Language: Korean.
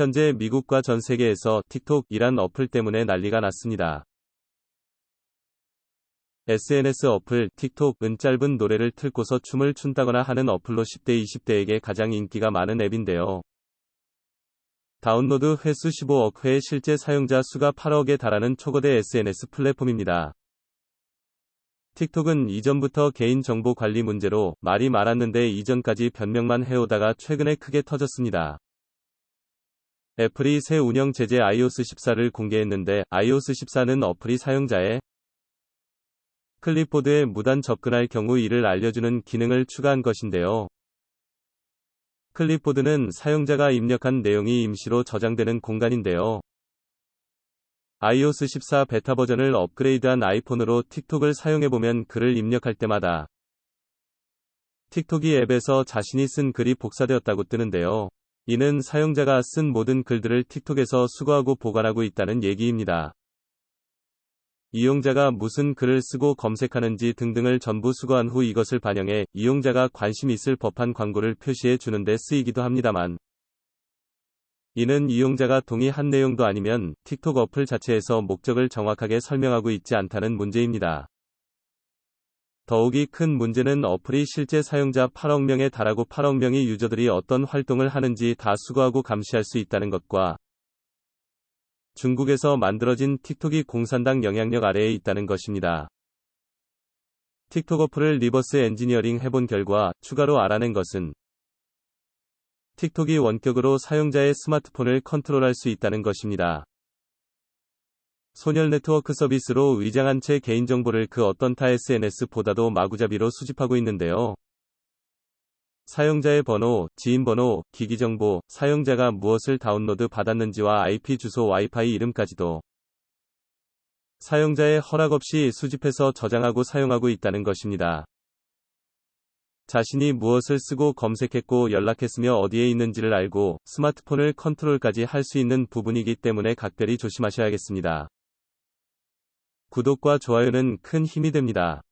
현재 미국과 전 세계에서 틱톡이란 어플 때문에 난리가 났습니다. SNS 어플 틱톡은 짧은 노래를 틀고서 춤을 춘다거나 하는 어플로 10대 20대에게 가장 인기가 많은 앱인데요. 다운로드 횟수 15억 회 실제 사용자 수가 8억에 달하는 초거대 SNS 플랫폼입니다. 틱톡은 이전부터 개인정보 관리 문제로 말이 많았는데 이전까지 변명만 해오다가 최근에 크게 터졌습니다. 애플이 새 운영 제재 iOS 14를 공개했는데 iOS 14는 어플이 사용자의 클립보드에 무단 접근할 경우 이를 알려주는 기능을 추가한 것인데요. 클립보드는 사용자가 입력한 내용이 임시로 저장되는 공간인데요. iOS 14 베타 버전을 업그레이드한 아이폰으로 틱톡을 사용해보면 글을 입력할 때마다 틱톡이 앱에서 자신이 쓴 글이 복사되었다고 뜨는데요. 이는 사용자가 쓴 모든 글들을 틱톡에서 수거하고 보관하고 있다는 얘기입니다. 이용자가 무슨 글을 쓰고 검색하는지 등등을 전부 수거한 후 이것을 반영해 이용자가 관심 있을 법한 광고를 표시해 주는데 쓰이기도 합니다만 이는 이용자가 동의한 내용도 아니면 틱톡 어플 자체에서 목적을 정확하게 설명하고 있지 않다는 문제입니다. 더욱이 큰 문제는 어플이 실제 사용자 8억 명에 달하고 8억 명의 유저들이 어떤 활동을 하는지 다 수거하고 감시할 수 있다는 것과 중국에서 만들어진 틱톡이 공산당 영향력 아래에 있다는 것입니다. 틱톡 어플을 리버스 엔지니어링 해본 결과 추가로 알아낸 것은 틱톡이 원격으로 사용자의 스마트폰을 컨트롤할 수 있다는 것입니다. 소셜 네트워크 서비스로 위장한 채 개인정보를 그 어떤 타 SNS보다도 마구잡이로 수집하고 있는데요. 사용자의 번호, 지인번호, 기기정보, 사용자가 무엇을 다운로드 받았는지와 IP 주소 와이파이 이름까지도 사용자의 허락 없이 수집해서 저장하고 사용하고 있다는 것입니다. 자신이 무엇을 쓰고 검색했고 연락했으며 어디에 있는지를 알고 스마트폰을 컨트롤까지 할 수 있는 부분이기 때문에 각별히 조심하셔야겠습니다. 구독과 좋아요는 큰 힘이 됩니다.